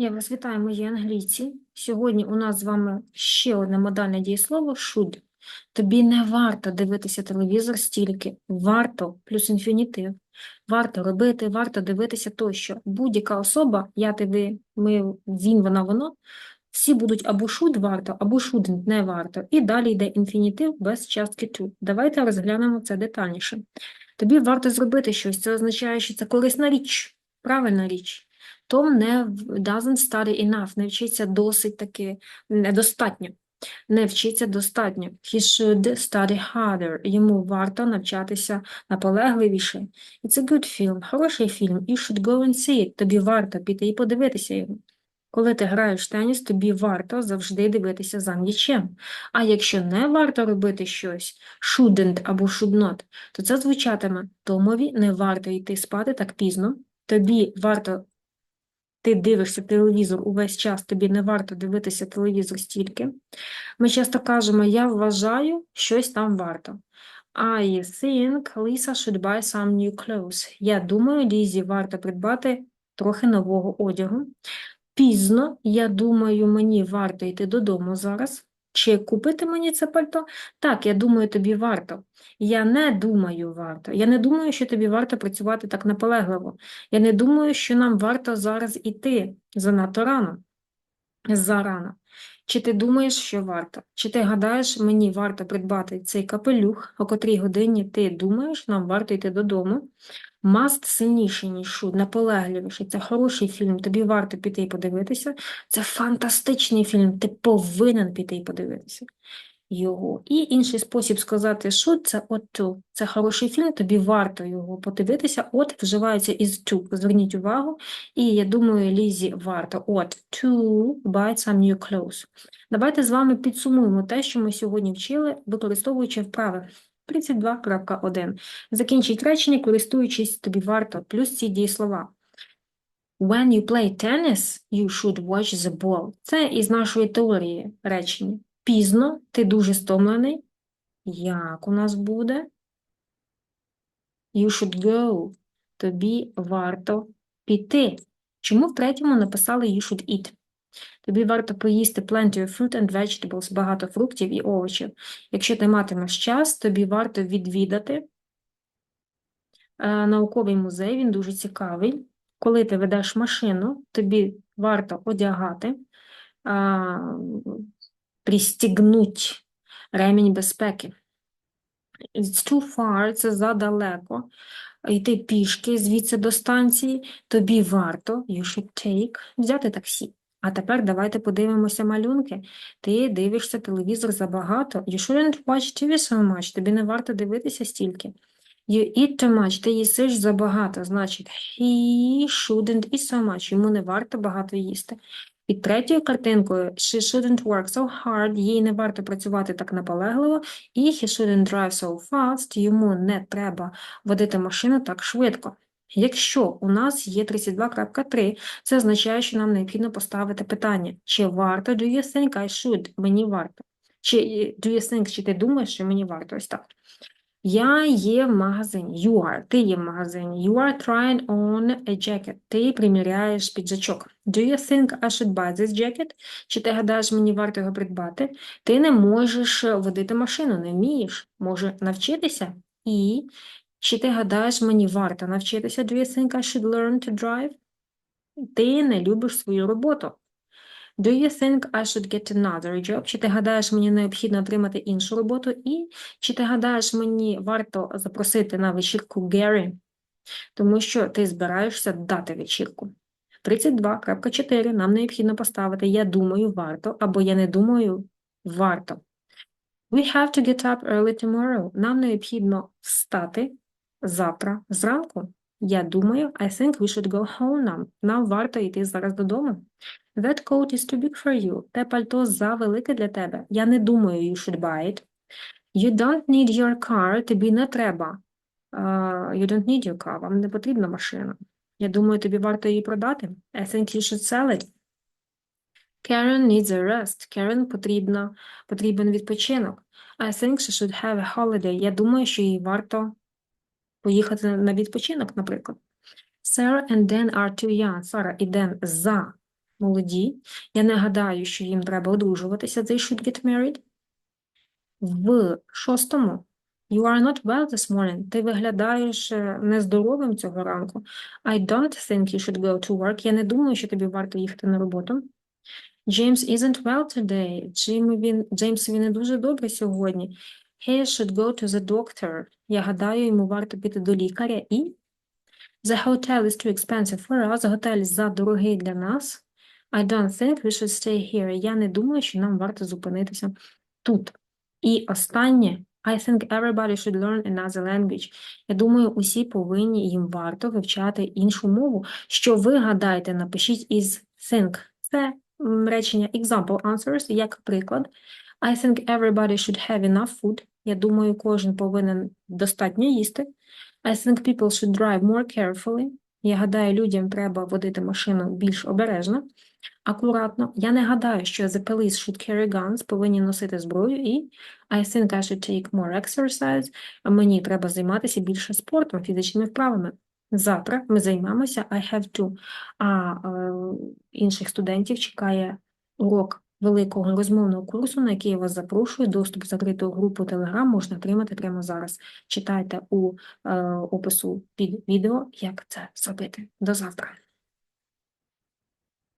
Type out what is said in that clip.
Я вас вітаю, мої англійці. Сьогодні у нас з вами ще одне модальне дієслово should. Тобі не варто дивитися телевізор стільки. Варто плюс інфінітив. Варто робити, варто дивитися тощо. Будь-яка особа, я, ти, ви, ми, він, вона, воно, всі будуть або should варто, або shouldn't не варто. І далі йде інфінітив без частки to. Давайте розглянемо це детальніше. Тобі варто зробити щось. Це означає, що це корисна річ, правильна річ. Том не doesn't study enough, не вчиться досить таки недостатньо. Не вчиться достатньо. He should study harder. Йому варто навчатися наполегливіше. It's a good film. Хороший фільм. You should go and see it. Тобі варто піти і подивитися його. Коли ти граєш теніс, тобі варто завжди дивитися за м'ячем. А якщо не варто робити щось, shouldn't або should not, то це звучатиме Томові не варто йти спати так пізно. Тобі варто ти дивишся телевізор увесь час, тобі не варто дивитися телевізор стільки. Ми часто кажемо, я вважаю, щось там варто. I think Lisa should buy some new clothes. Я думаю, Лізі варто придбати трохи нового одягу. Пізно, я думаю, мені варто йти додому зараз. Чи купити мені це пальто? Так, я думаю, тобі варто. Я не думаю варто. Я не думаю, що тобі варто працювати так наполегливо. Я не думаю, що нам варто зараз іти занадто рано. Зарано. Чи ти думаєш, що варто? Чи ти гадаєш, мені варто придбати цей капелюх, о котрій годині ти думаєш, нам варто йти додому? Must сильніше, ніж should, наполегливіше. Це хороший фільм, тобі варто піти і подивитися. Це фантастичний фільм, ти повинен піти і подивитися його. І інший спосіб сказати should – це ought to. Це хороший фільм, тобі варто його подивитися. От вживається із to. Зверніть увагу. І я думаю, Лізі варто ought to buy some new clothes. Давайте з вами підсумуємо те, що ми сьогодні вчили, використовуючи вправи. 32.1. Закінчіть речення, користуючись тобі варто, плюс ці дієслова. When you play tennis, you should watch the ball. Це із нашої теорії речення. Пізно, ти дуже стомлений. Як у нас буде? You should go. Тобі варто піти. Чому в третьому написали you should eat? Тобі варто поїсти plenty of fruit and vegetables, багато фруктів і овочів. Якщо ти матимеш час, тобі варто відвідати е, науковий музей, він дуже цікавий. Коли ти ведеш машину, тобі варто одягати, а, пристігнуть ремінь безпеки. It's too far, це задалеко. Йти пішки звідси до станції, тобі варто, you should take, взяти таксі. А тепер давайте подивимося малюнки. Ти дивишся телевізор забагато. You shouldn't watch TV so much. Тобі не варто дивитися стільки. You eat too much. Ти їсиш забагато. Значить, he shouldn't eat so much. Йому не варто багато їсти. Під третьою картинкою she shouldn't work so hard. Їй не варто працювати так наполегливо. І he shouldn't drive so fast. Йому не треба водити машину так швидко. Якщо у нас є 32.3, це означає, що нам необхідно поставити питання, чи варто do you think I should? Мені варто. Чи е, do you think, чи ти думаєш, що мені варто? Ось так. Я є в магазині. You are. Ти є в магазині. You are trying on a jacket. Ти приміряєш піджачок. Do you think I should buy this jacket? Чи ти гадаєш, мені варто його придбати? Ти не можеш водити машину, не вмієш. Може навчитися? І чи ти гадаєш, мені варто навчитися? Do you think I should learn to drive? Ти не любиш свою роботу. Do you think I should get another job? Чи ти гадаєш, мені необхідно отримати іншу роботу? І чи ти гадаєш, мені варто запросити на вечірку Гері? Тому що ти збираєшся дати вечірку. 32.4 нам необхідно поставити «Я думаю, варто» або «Я не думаю, варто». We have to get up early tomorrow. Нам необхідно встати завтра зранку. Я думаю, I think we should go home now. Нам варто йти зараз додому. That coat is too big for you. Те пальто завелике для тебе. Я не думаю, you should buy it. You don't need your car. Тобі не треба. Uh, you don't need your car. Вам не потрібна машина. Я думаю, тобі варто її продати. I think you should sell it. Karen needs a rest. Karen потрібна, потрібен відпочинок. I think she should have a holiday. Я думаю, що їй варто поїхати на відпочинок, наприклад. Sarah and Dan are too young. Сара і Ден за молоді. Я не гадаю, що їм треба одружуватися. They should get married. В шостому. You are not well this morning. Ти виглядаєш е, нездоровим цього ранку. I don't think you should go to work. Я не думаю, що тобі варто їхати на роботу. James isn't well today. Джим, він, Джеймсові не дуже добре сьогодні. He should go to the doctor. Я гадаю, йому варто піти до лікаря. І The hotel is too expensive for us. Готель задорогий для нас. I don't think we should stay here. Я не думаю, що нам варто зупинитися тут. І останнє. I think everybody should learn another language. Я думаю, усі повинні, їм варто вивчати іншу мову. Що ви гадаєте, напишіть із think. Це речення example answers, як приклад. I think everybody should have enough food. Я думаю, кожен повинен достатньо їсти. I think people should drive more carefully. Я гадаю, людям треба водити машину більш обережно, акуратно. Я не гадаю, що the police should carry guns, повинні носити зброю. І I think I should take more exercise. Мені треба займатися більше спортом, фізичними вправами. Завтра ми займемося I have to. А е, інших студентів чекає урок великого розмовного курсу, на який я вас запрошую. Доступ в закриту групу Telegram можна отримати прямо зараз. Читайте у е, опису під відео, як це зробити. До завтра.